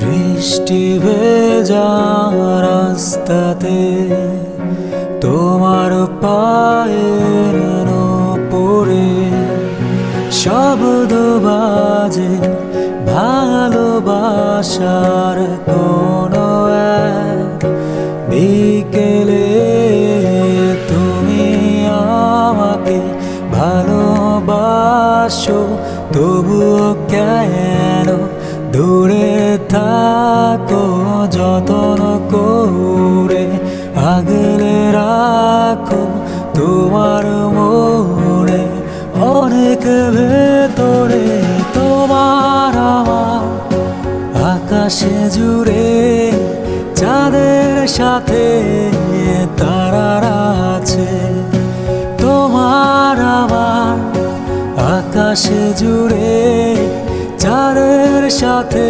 বৃষ্টি ভেজা রাস্তাতে তোমার পায়ের পড়ে শব্দ বাজে ভালোবাসার কোন বিকেলে তুমি আমাকে ভালোবাসো, তবুও কেন দূরে থাকো, যতন করে আগলে রাখো তোমার মনে অনেক ভেতরে তোমার আমার আকাশে জুড়ে চাঁদের সাথে তারারা আছে তোমার আমার আকাশে জুড়ে চাঁদের সাথে